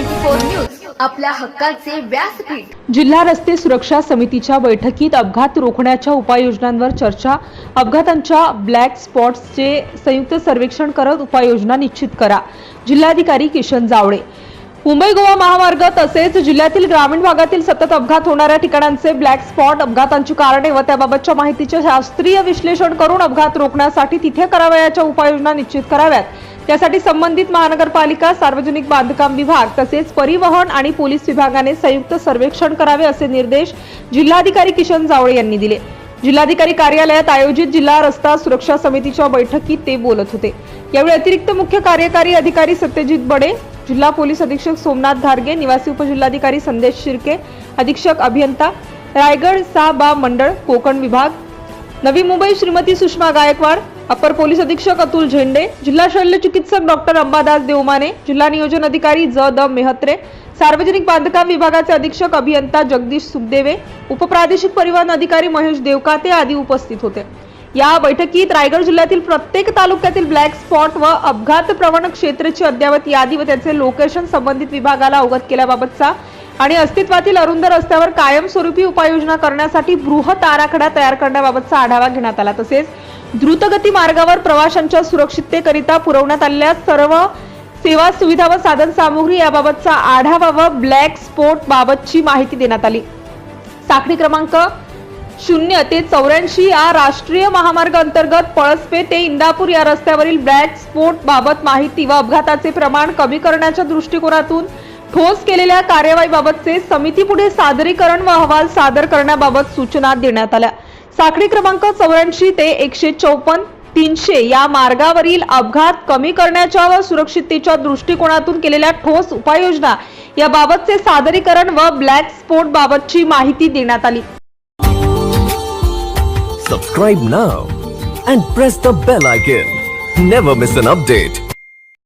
News आपल्या हक्काचे व्यासपीठ. जिल्हा रस्ते सुरक्षा समितीच्या बैठकीत अपघात रोखण्याच्या उपाययोजनांवर चर्चा. अपघातांच्या ब्लॅक स्पॉट्सचे संयुक्त सर्वेक्षण करत उपाययोजना निश्चित करा. जिल्हाधिकारी किशन जावळे. मुंबई गोवा महामार्ग तसेच जिल्ह्यातील ग्रामीण भागातील सतत अपघात होणाऱ्या ठिकाणांचे ब्लॅक स्पॉट अपघातांची कारणे व त्याबाबतच्या माहितीचे शास्त्रीय विश्लेषण करून अपघात रोखण्यासाठी तिथे करावयाच्या उपाययोजना निश्चित कराव्यात. त्यासाठी संबंधित महानगरपालिका सार्वजनिक बांधकाम विभाग तसेच परिवहन आणि पोलीस विभागाने संयुक्त सर्वेक्षण करावे असे निर्देश जिल्हाधिकारी किशन जावळे यांनी दिले. जिल्हाधिकारी कार्यालयात आयोजित जिल्हा रस्ता सुरक्षा समितीच्या बैठकीत ते बोलत होते. यावेळी अतिरिक्त मुख्य कार्यकारी अधिकारी सत्यजित बडे जिल्हा पोलीस अधीक्षक सोमनाथ घारगे निवासी उपजिल्हाधिकारी संदेश शिर्के अधीक्षक अभियंता रायगड सा बा मंडळ कोकण विभाग नवी मुंबई श्रीमती सुषमा गायकवाड अपर पोलीस अधीक्षक अतुल झेंडे जिल्हा शल्य चिकित्सक डॉक्टर अंबादास देवमाने जिल्हा नियोजन अधिकारी ज. द. मेहत्रे सार्वजनिक बांधकाम विभागाचे अधीक्षक अभियंता जगदीश सुखदेवे उपप्रादेशिक परिवहन अधिकारी महेश देवकाते आदी उपस्थित होते. या बैठकीत रायगड जिल्ह्यातील प्रत्येक तालुक्यातील ब्लॅक स्पॉट व अपघात प्रवण क्षेत्राची अद्ययावत यादी व त्याचे लोकेशन संबंधित विभागाला अवगत केल्याबाबतचा आणि अस्तित्वातील अरुंद रस्त्यावर कायमस्वरूपी उपाययोजना करण्यासाठी बृहत आराखडा तयार करण्याबाबतचा आढावा घेण्यात आला. तसेच द्रुतगती मार्गावर प्रवाशांच्या सुरक्षिततेकरिता पुरवण्यात आलेल्या सर्व सेवा सुविधा व साधन सामुग्री याबाबतचा आढावा व ब्लॅक स्पॉट बाबतची माहिती देण्यात आली. साखळी क्रमांक शून्य ते चौऱ्याऐंशी या राष्ट्रीय महामार्ग अंतर्गत पळसपे ते इंदापूर या रस्त्यावरील ब्लॅक स्पॉट बाबत माहिती व अपघाताचे प्रमाण कमी करण्याच्या दृष्टिकोनातून ठोस केलेल्या कार्यवाहीबाबतचे समितीपुढे सादरीकरण व अहवाल सादर करण्याबाबत सूचना देण्यात आल्या. साखळी क्रमांक चौऱ्याऐंशी ते एकशे चौपन्न तीनशे या मार्गावरील अपघात कमी करण्याच्या व सुरक्षिततेच्या दृष्टिकोनातून केलेल्या ठोस उपाययोजना याबाबतचे सादरीकरण व ब्लॅक स्पॉट बाबतची माहिती देण्यात आली. Subscribe now and press the bell icon never miss an update